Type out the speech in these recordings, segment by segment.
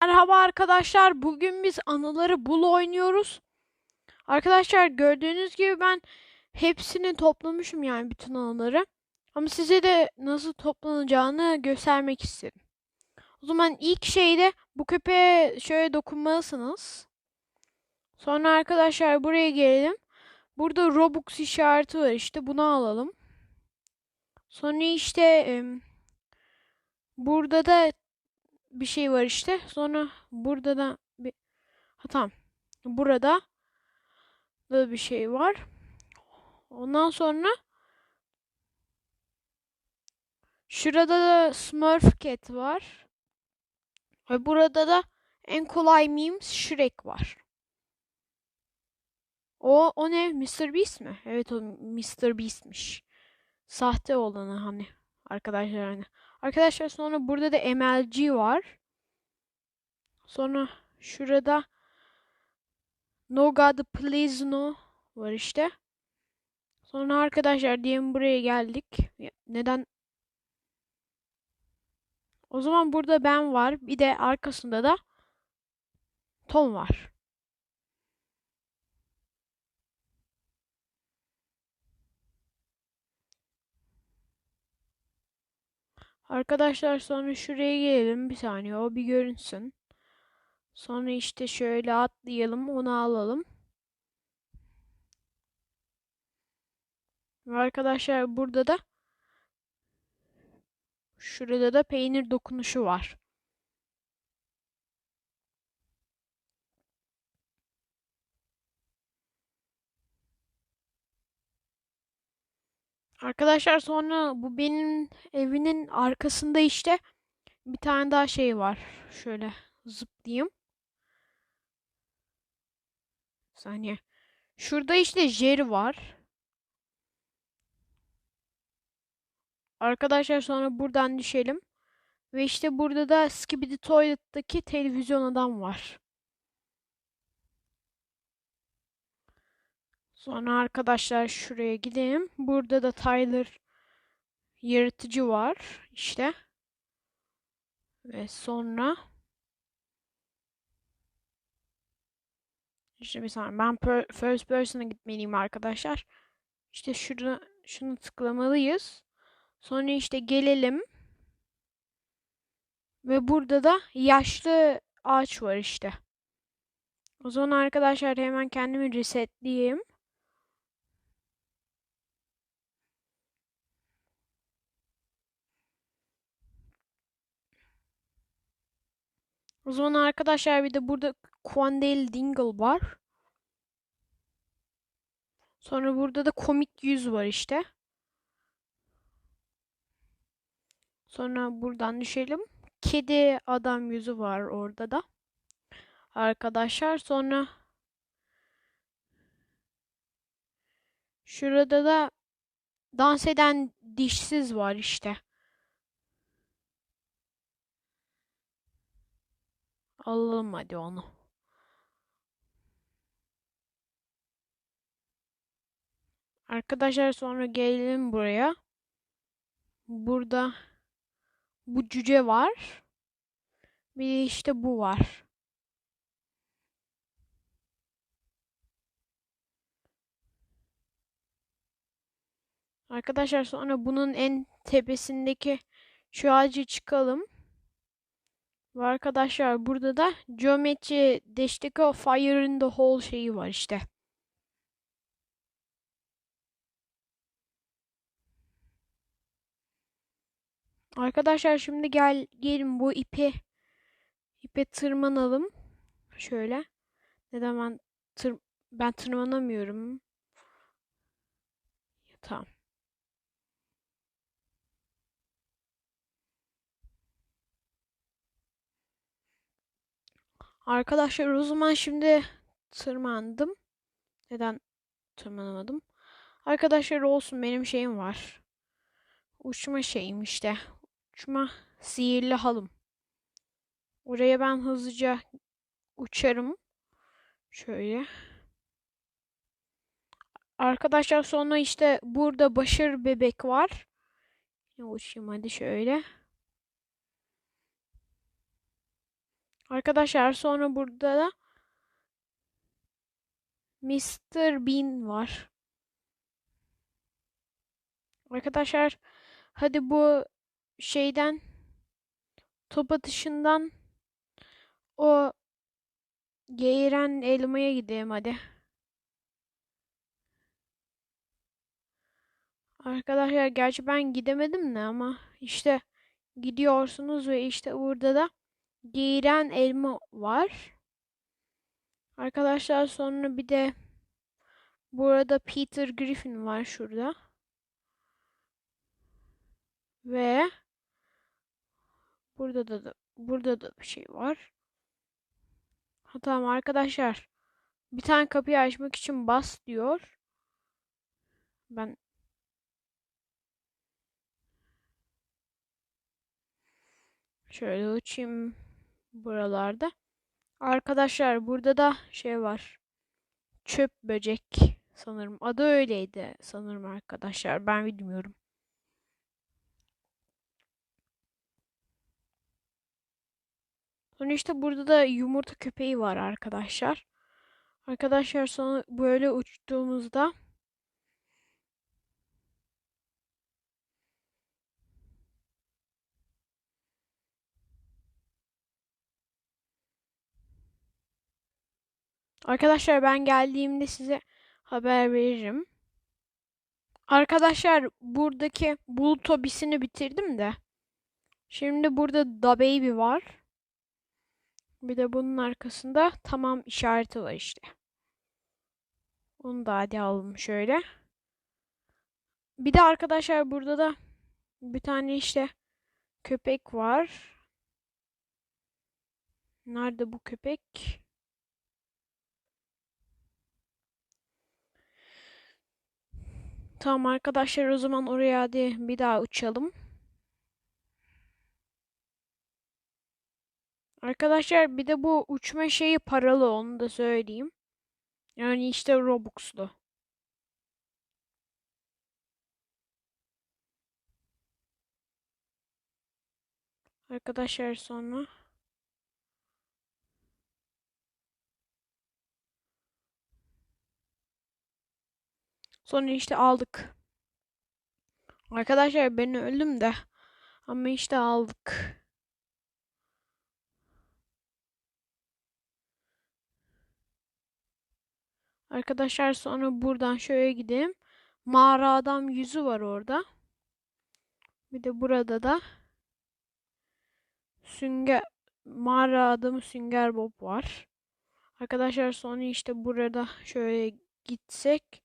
Merhaba arkadaşlar. Bugün biz anıları bul oynuyoruz. Arkadaşlar gördüğünüz gibi ben hepsini toplamışım yani bütün anıları. Ama size de nasıl toplanacağını göstermek istedim. O zaman ilk şeyde bu köpeğe şöyle dokunmalısınız. Sonra arkadaşlar buraya gelelim. Burada Robux işareti var işte bunu alalım. Sonra işte burada da bir şey var işte. Sonra burada da bir ha, tamam. Burada da bir şey var. Ondan sonra şurada da Smurf Cat var. Ve burada da en kolay memes Shrek var. O o ne? Mr. Beast mi? Evet o Mr. Beast'miş. Sahte olanı hani arkadaşlar hani. Arkadaşlar sonra burada da MLG var. Sonra şurada No God Please No var işte. Sonra arkadaşlar diyelim buraya geldik. Neden? O zaman burada ben var. Bir de arkasında da Tom var. Arkadaşlar sonra şuraya gelelim. Bir saniye o bir görünsün. Sonra işte şöyle atlayalım. Onu alalım. Arkadaşlar burada da şurada da peynir dokunuşu var. Arkadaşlar sonra bu benim evinin arkasında işte bir tane daha şey var. Şöyle zıplayayım. Bir saniye. Şurada işte Jerry var. Arkadaşlar sonra buradan düşelim. Ve işte burada da Skibidi Toilet'taki televizyon adam var. Sonra arkadaşlar şuraya gidelim. Burada da Tyler yaratıcı var işte. Ve sonra işte bir saniye ben per- first person'a gitmeliyim arkadaşlar. İşte şurada şunu tıklamalıyız. Sonra işte gelelim. Ve burada da yaşlı ağaç var işte. O zaman arkadaşlar hemen kendimi resetleyeyim. O zaman arkadaşlar bir de burada Quandale Dingle var. Sonra burada da komik yüz var işte. Sonra buradan düşelim. Kedi adam yüzü var orada da. Arkadaşlar sonra şurada da dans eden dişsiz var işte. Alalım hadi onu. Arkadaşlar sonra gelelim buraya. Burada bu cüce var. Bir de işte bu var. Arkadaşlar sonra bunun en tepesindeki şu ağacı çıkalım. Ve arkadaşlar burada da Geometry Dash'teki o Fire in the Hole şeyi var işte. Arkadaşlar şimdi gel gelin bu ipi ipe tırmanalım. Şöyle. Neden ben tır ben tırmanamıyorum. Tamam. Arkadaşlar o zaman şimdi tırmandım. Neden tırmanamadım? Arkadaşlar olsun benim şeyim var. Uçma şeyim işte. Uçma sihirli halım. Oraya ben hızlıca uçarım. Şöyle. Arkadaşlar sonra işte burada Başır bebek var. Uçayım hadi şöyle. Arkadaşlar sonra burada da Mr. Bean var. Arkadaşlar hadi bu şeyden top atışından o geğiren elmaya gidelim hadi. Arkadaşlar gerçi ben gidemedim de ama işte gidiyorsunuz ve işte burada da geğiren elma var. Arkadaşlar sonra bir de burada Peter Griffin var şurada. Ve burada da, da burada da bir şey var. Ha, tamam arkadaşlar. Bir tane kapıyı açmak için bas diyor. Ben şöyle uçayım buralarda. Arkadaşlar burada da şey var. Çöp böcek sanırım. Adı öyleydi sanırım arkadaşlar. Ben bilmiyorum. Sonra işte burada da yumurta köpeği var arkadaşlar. Arkadaşlar sonra böyle uçtuğumuzda Arkadaşlar ben geldiğimde size haber veririm. Arkadaşlar buradaki bulut hobisini bitirdim de. Şimdi burada Da Baby var. Bir de bunun arkasında tamam işareti var işte. Onu da hadi alalım şöyle. Bir de arkadaşlar burada da bir tane işte köpek var. Nerede bu köpek? Tamam arkadaşlar o zaman oraya hadi bir daha uçalım. Arkadaşlar bir de bu uçma şeyi paralı onu da söyleyeyim. Yani işte Robux'lu. Arkadaşlar sonra Sonra işte aldık. Arkadaşlar ben öldüm de ama işte aldık. Arkadaşlar sonra buradan şöyle gideyim. Mağara adam yüzü var orada. Bir de burada da Sünger mağara adamı Sünger Bob var. Arkadaşlar sonra işte burada şöyle gitsek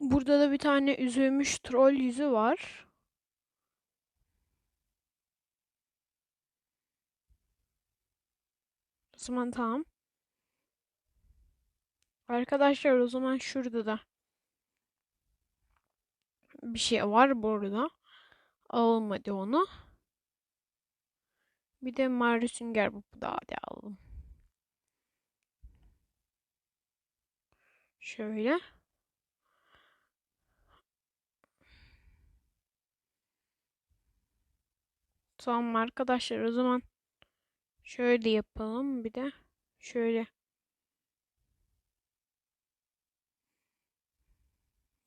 burada da bir tane üzülmüş troll yüzü var. O zaman tamam. Arkadaşlar o zaman şurada da bir şey var burada. Almadı onu. Bir de Mario Sünger bu da hadi alalım. Şöyle. Tamam arkadaşlar o zaman şöyle yapalım bir de şöyle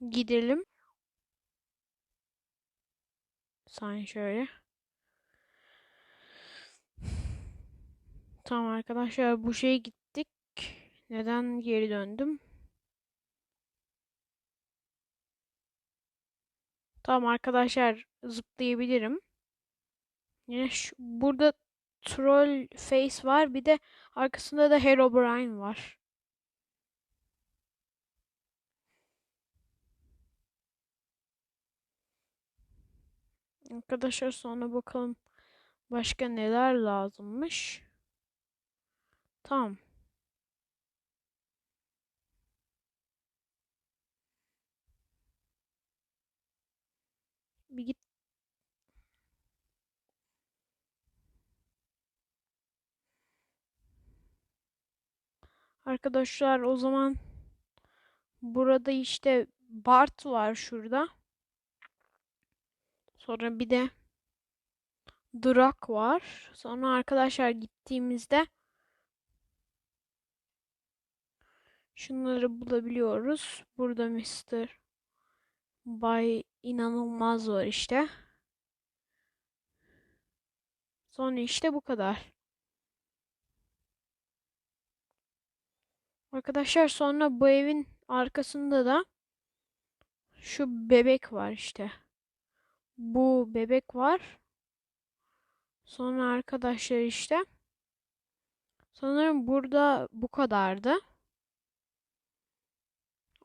gidelim. Sen şöyle. Tamam arkadaşlar bu şeye gittik. Neden geri döndüm? Tamam arkadaşlar zıplayabilirim. Şu, burada troll face var. Bir de arkasında da Herobrine var. Arkadaşlar sonra bakalım başka neler lazımmış. Tamam. Bir git. Arkadaşlar o zaman burada işte Bart var şurada. Sonra bir de Drak var. Sonra arkadaşlar gittiğimizde şunları bulabiliyoruz. Burada Mr. Bay inanılmaz var işte. Sonra işte bu kadar. Arkadaşlar sonra bu evin arkasında da şu bebek var işte. Bu bebek var. Sonra arkadaşlar işte sanırım burada bu kadardı.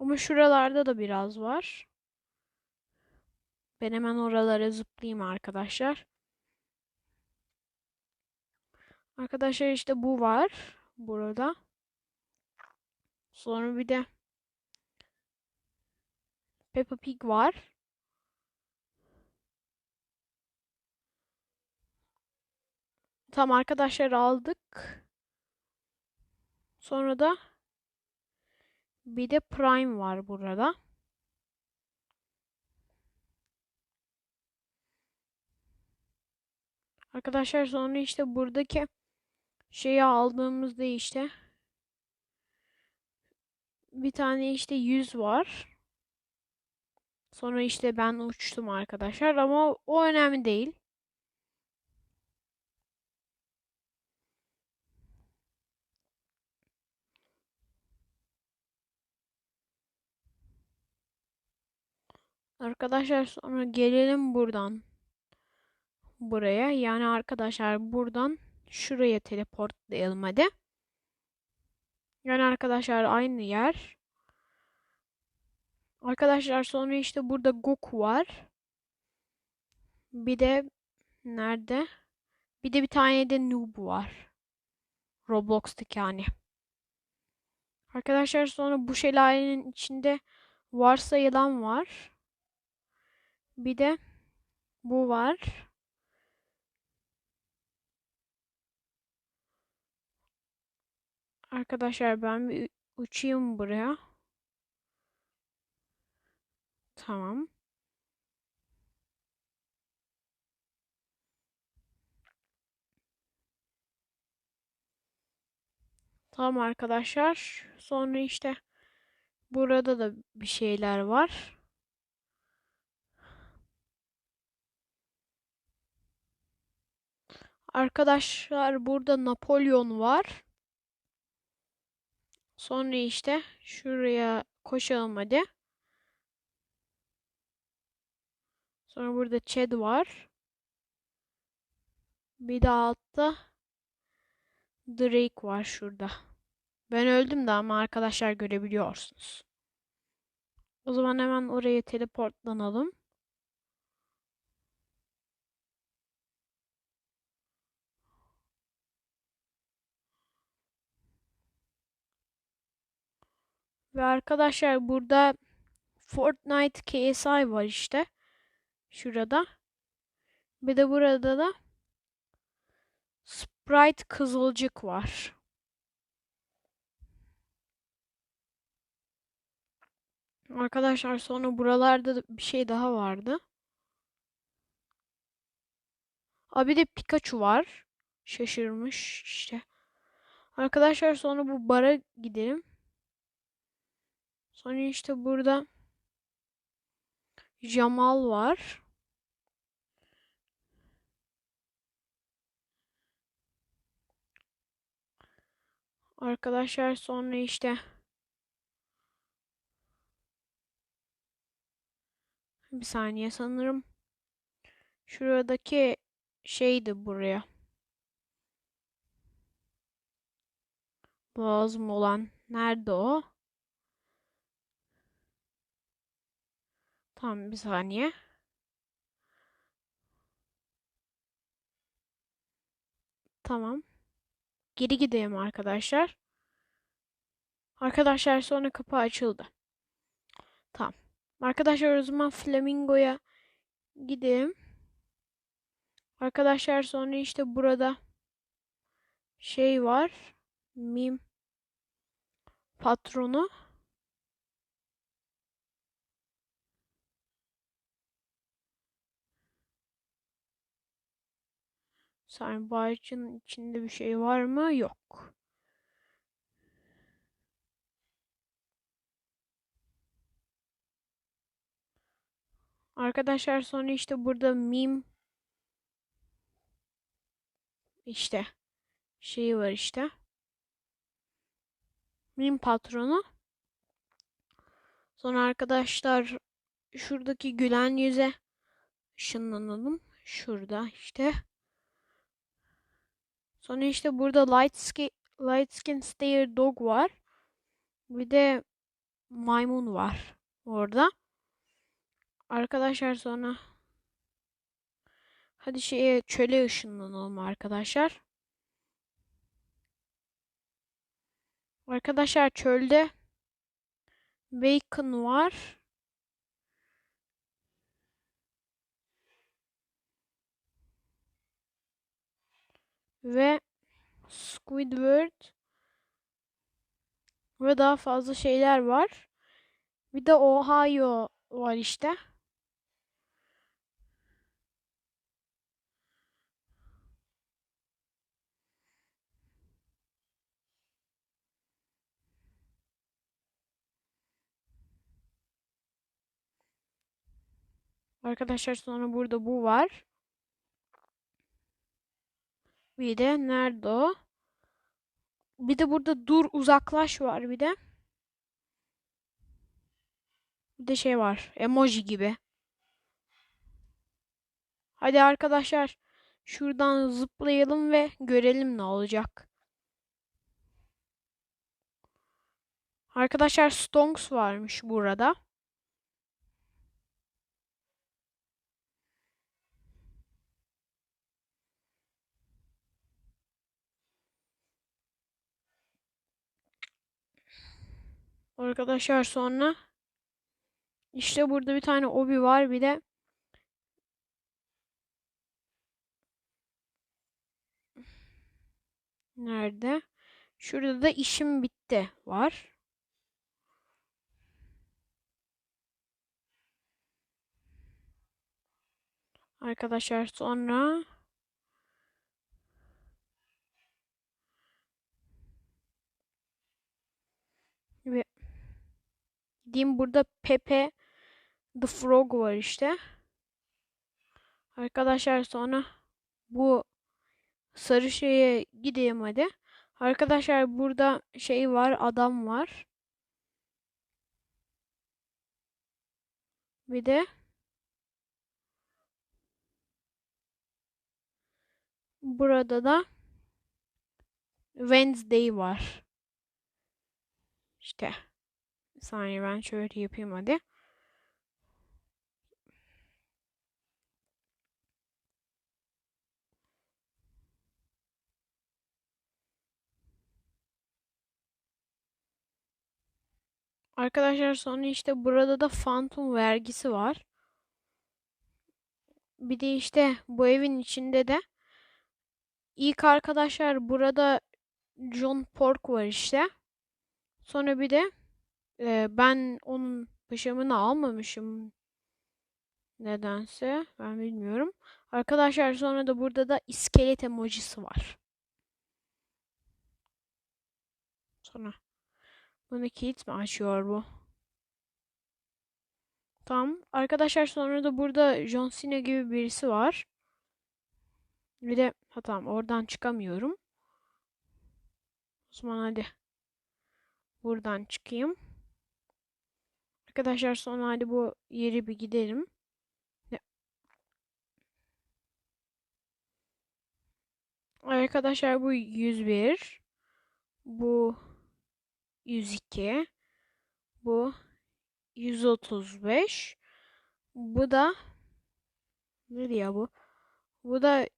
Ama şuralarda da biraz var. Ben hemen oralara zıplayayım arkadaşlar. Arkadaşlar işte bu var burada. Sonra bir de Peppa Pig var. Tam arkadaşlar aldık. Sonra da bir de Prime var burada. Arkadaşlar sonra işte buradaki şeyi aldığımızda işte bir tane işte yüz var. Sonra işte ben uçtum arkadaşlar ama o önemli değil. Arkadaşlar sonra gelelim buradan buraya. Yani arkadaşlar buradan şuraya teleportlayalım hadi. Yani arkadaşlar aynı yer. Arkadaşlar sonra işte burada Goku var. Bir de nerede? Bir de bir tane de Noob var. Roblox'taki yani. Arkadaşlar sonra bu şelalenin içinde varsayılan var. Bir de bu var. Arkadaşlar ben bir uçayım buraya. Tamam. Tamam arkadaşlar. Sonra işte burada da bir şeyler var. Arkadaşlar burada Napolyon var. Sonra işte şuraya koşalım hadi. Sonra burada Chad var. Bir de altta Drake var şurada. Ben öldüm de ama arkadaşlar görebiliyorsunuz. O zaman hemen oraya teleportlanalım. Ve arkadaşlar burada Fortnite KSI var işte. Şurada. Bir de burada da Sprite Kızılcık var. Arkadaşlar sonra buralarda bir şey daha vardı. Abi de Pikachu var. Şaşırmış işte. Arkadaşlar sonra bu bara gidelim. Sonra işte burada Jamal var. Arkadaşlar sonra işte bir saniye sanırım şuradaki şeydi buraya lazım olan nerede o? Tamam bir saniye. Tamam. Geri gideyim arkadaşlar. Arkadaşlar sonra kapı açıldı. Tamam. Arkadaşlar o zaman Flamingo'ya gidelim. Arkadaşlar sonra işte burada şey var. Mim patronu. Bağcının içinde bir şey var mı? Yok. Arkadaşlar sonra işte burada meme işte şeyi var işte. Meme patronu. Sonra arkadaşlar şuradaki gülen yüze ışınlanalım. Şurada işte. Sonra işte burada light skin, light skin stare dog var. Bir de maymun var orada. Arkadaşlar sonra hadi şeye çöle ışınlanalım arkadaşlar. Arkadaşlar çölde bacon var. Ve Squidward ve daha fazla şeyler var. Bir de Ohio var işte. Arkadaşlar sonra burada bu var. Bir de nerede o? Bir de burada dur uzaklaş var bir de. Bir de şey var. Emoji gibi. Hadi arkadaşlar şuradan zıplayalım ve görelim ne olacak. Arkadaşlar Stonks varmış burada. Arkadaşlar sonra işte burada bir tane obi var bir de Nerede? Şurada da işim bitti var. Arkadaşlar sonra ve diyeyim burada Pepe the Frog var işte. Arkadaşlar sonra bu sarı şeye gideyim hadi. Arkadaşlar burada şey var adam var. Bir de burada da Wednesday var. İşte. Saniye ben şöyle yapayım hadi. Arkadaşlar sonra işte burada da Phantom vergisi var. Bir de işte bu evin içinde de ilk arkadaşlar burada John Pork var işte. Sonra bir de e, ben onun paşamını almamışım. Nedense ben bilmiyorum. Arkadaşlar sonra da burada da iskelet emojisi var. Sonra bunu kilit mi açıyor bu? Tamam. Arkadaşlar sonra da burada John Cena gibi birisi var. Bir de ha tamam oradan çıkamıyorum. O zaman hadi. Buradan çıkayım. Arkadaşlar sonra hadi bu yeri bir gidelim. Arkadaşlar bu 101. Bu 102. Bu 135. Bu da ne diyor bu? Bu da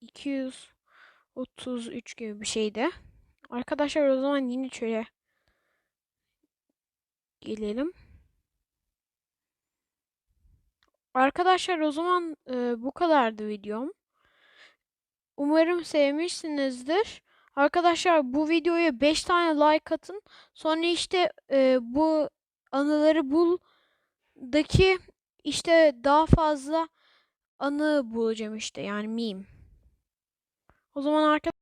233 gibi bir şeydi. Arkadaşlar o zaman yine şöyle gelelim. Arkadaşlar o zaman e, bu kadardı videom. Umarım sevmişsinizdir. Arkadaşlar bu videoya 5 tane like atın. Sonra işte e, bu anıları buldaki işte daha fazla anı bulacağım işte yani meme. O zaman arkadaşlar